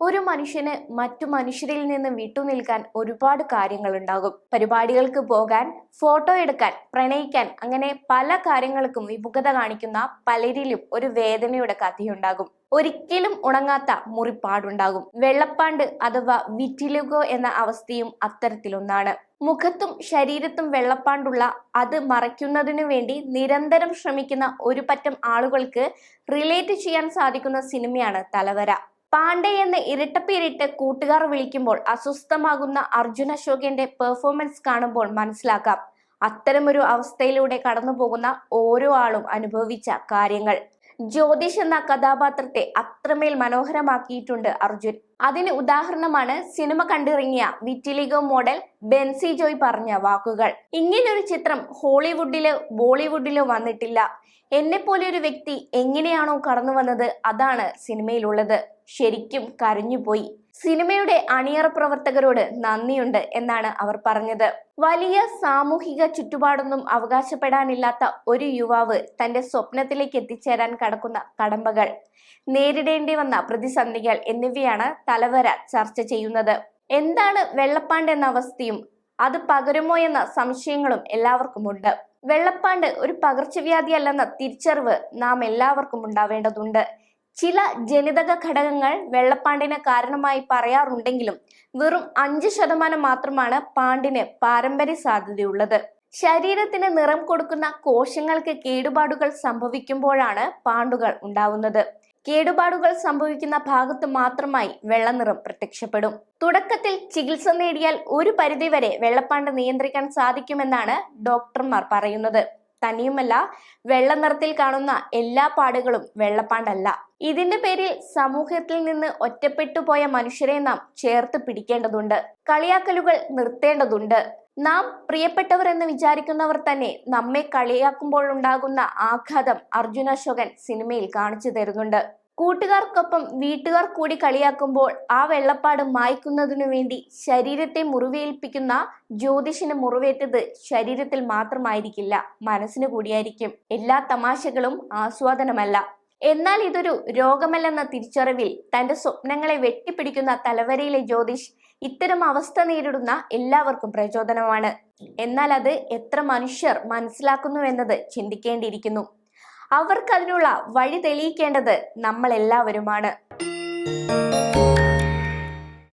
ഒരു മനുഷ്യന് മറ്റു മനുഷ്യരിൽ നിന്ന് വിട്ടുനിൽക്കാൻ ഒരുപാട് കാര്യങ്ങളുണ്ടാകും. പരിപാടികൾക്ക് പോകാൻ ഫോട്ടോ എടുക്കാൻ പ്രണയിക്കാൻ അങ്ങനെ പല കാര്യങ്ങൾക്കും വിമുഖത കാണിക്കുന്ന പലരിലും ഒരു വേദനയുടെ കഥയുണ്ടാകും. ഒരിക്കലും ഉണങ്ങാത്ത മുറിപ്പാടുണ്ടാകും. വെള്ളപ്പാണ്ട് അഥവാ വിറ്റിലുകോ എന്ന അവസ്ഥയും അത്തരത്തിലൊന്നാണ്. മുഖത്തും ശരീരത്തും വെള്ളപ്പാണ്ടുള്ള അത് മറയ്ക്കുന്നതിനു വേണ്ടി നിരന്തരം ശ്രമിക്കുന്ന ഒരു പറ്റം ആളുകൾക്ക് റിലേറ്റ് ചെയ്യാൻ സാധിക്കുന്ന സിനിമയാണ് തലവര. പാണ്ഡെ എന്ന് ഇരട്ടപ്പേരിട്ട് കൂട്ടുകാർ വിളിക്കുമ്പോൾ അസ്വസ്ഥമാകുന്ന അർജുൻ അശോകന്റെ പെർഫോമൻസ് കാണുമ്പോൾ മനസ്സിലാക്കാം. അത്തരമൊരു അവസ്ഥയിലൂടെ കടന്നു പോകുന്ന ഓരോ ആളും അനുഭവിച്ച കാര്യങ്ങൾ. ജ്യോതിഷ് എന്ന കഥാപാത്രത്തെ അത്രമേൽ മനോഹരമാക്കിയിട്ടുണ്ട് അർജുൻ. അതിന് ഉദാഹരണമാണ് സിനിമ കണ്ടിറങ്ങിയ വിറ്റിലിഗോ മോഡൽ ബെൻസി ജോയ് പറഞ്ഞ വാക്കുകൾ. ഇങ്ങനൊരു ചിത്രം ഹോളിവുഡിലോ ബോളിവുഡിലോ വന്നിട്ടില്ല. എന്നെ പോലെ ഒരു വ്യക്തി എങ്ങനെയാണോ കടന്നു വന്നത് അതാണ് സിനിമയിലുള്ളത്. ശരിക്കും കരഞ്ഞുപോയി. സിനിമയുടെ അണിയറ പ്രവർത്തകരോട് നന്ദിയുണ്ട് എന്നാണ് അവർ പറഞ്ഞത്. വലിയ സാമൂഹിക ചുറ്റുപാടൊന്നും അവകാശപ്പെടാനില്ലാത്ത ഒരു യുവാവ് തന്റെ സ്വപ്നത്തിലേക്ക് എത്തിച്ചേരാൻ കടക്കുന്ന കടമ്പകൾ നേരിടേണ്ടി വന്ന പ്രതിസന്ധികൾ എന്നിവയാണ് തലവര ചർച്ച ചെയ്യുന്നത്. എന്താണ് വെള്ളപ്പാണ്ട് എന്ന അവസ്ഥയും അത് പകരുമോ എന്ന സംശയങ്ങളും എല്ലാവർക്കുമുണ്ട് വെള്ളപ്പാണ്ട് ഒരു പകർച്ചവ്യാധിയല്ലെന്ന തിരിച്ചറിവ് നാം എല്ലാവർക്കും ഉണ്ടാവേണ്ടതുണ്ട്. ചില ജനിതക ഘടകങ്ങൾ വെള്ളപ്പാണ്ടിന് കാരണമായി പറയാറുണ്ടെങ്കിലും വെറും അഞ്ച് ശതമാനം മാത്രമാണ് പാണ്ടിന് പാരമ്പര്യ സാധ്യതയുള്ളത്. ശരീരത്തിന് നിറം കൊടുക്കുന്ന കോശങ്ങൾക്ക് കേടുപാടുകൾ സംഭവിക്കുമ്പോഴാണ് പാണ്ടുകൾ ഉണ്ടാവുന്നത്. കേടുപാടുകൾ സംഭവിക്കുന്ന ഭാഗത്ത് മാത്രമായി വെള്ളനിറം പ്രത്യക്ഷപ്പെടും. തുടക്കത്തിൽ ചികിത്സ നേടിയാൽ ഒരു പരിധിവരെ വെള്ളപ്പാണ്ട് നിയന്ത്രിക്കാൻ സാധിക്കുമെന്നാണ് ഡോക്ടർമാർ പറയുന്നത്. തന്നെയുമല്ല വെള്ള നിറത്തിൽ കാണുന്ന എല്ലാ പാടുകളും വെള്ളപ്പാണ്ടല്ല. ഇതിന്റെ പേരിൽ സമൂഹത്തിൽ നിന്ന് ഒറ്റപ്പെട്ടു പോയ മനുഷ്യരെ നാം ചേർത്ത് പിടിക്കേണ്ടതുണ്ട്. കളിയാക്കലുകൾ നിർത്തേണ്ടതുണ്ട്. നാം പ്രിയപ്പെട്ടവർ എന്ന് വിചാരിക്കുന്നവർ തന്നെ നമ്മെ കളിയാക്കുമ്പോൾ ഉണ്ടാകുന്ന ആഘാതം അർജുന അശോകൻ സിനിമയിൽ കാണിച്ചു തരുന്നുണ്ട്. കൂട്ടുകാർക്കൊപ്പം വീട്ടുകാർ കൂടി കളിയാക്കുമ്പോൾ ആ വെള്ളപ്പാട് മായ്ക്കുന്നതിനു വേണ്ടി ശരീരത്തെ മുറിവേൽപ്പിക്കുന്ന ജ്യോതിഷിന് മുറിവേറ്റത് ശരീരത്തിൽ മാത്രമായിരിക്കില്ല മനസ്സിന് കൂടിയായിരിക്കും. എല്ലാ തമാശകളും ആസ്വാദനമല്ല. എന്നാൽ ഇതൊരു രോഗമല്ലെന്ന തിരിച്ചറിവിൽ തന്റെ സ്വപ്നങ്ങളെ വെട്ടിപ്പിടിക്കുന്ന തലവരയിലെ ജ്യോതിഷ് ഇത്തരം അവസ്ഥ നേരിടുന്ന എല്ലാവർക്കും പ്രചോദനമാണ്. എന്നാൽ അത് എത്ര മനുഷ്യർ മനസ്സിലാക്കുന്നു എന്നത് ചിന്തിക്കേണ്ടിയിരിക്കുന്നു. അവർക്ക് അതിനുള്ള വഴി തെളിയിക്കേണ്ടത് നമ്മൾ എല്ലാവരുമാണ്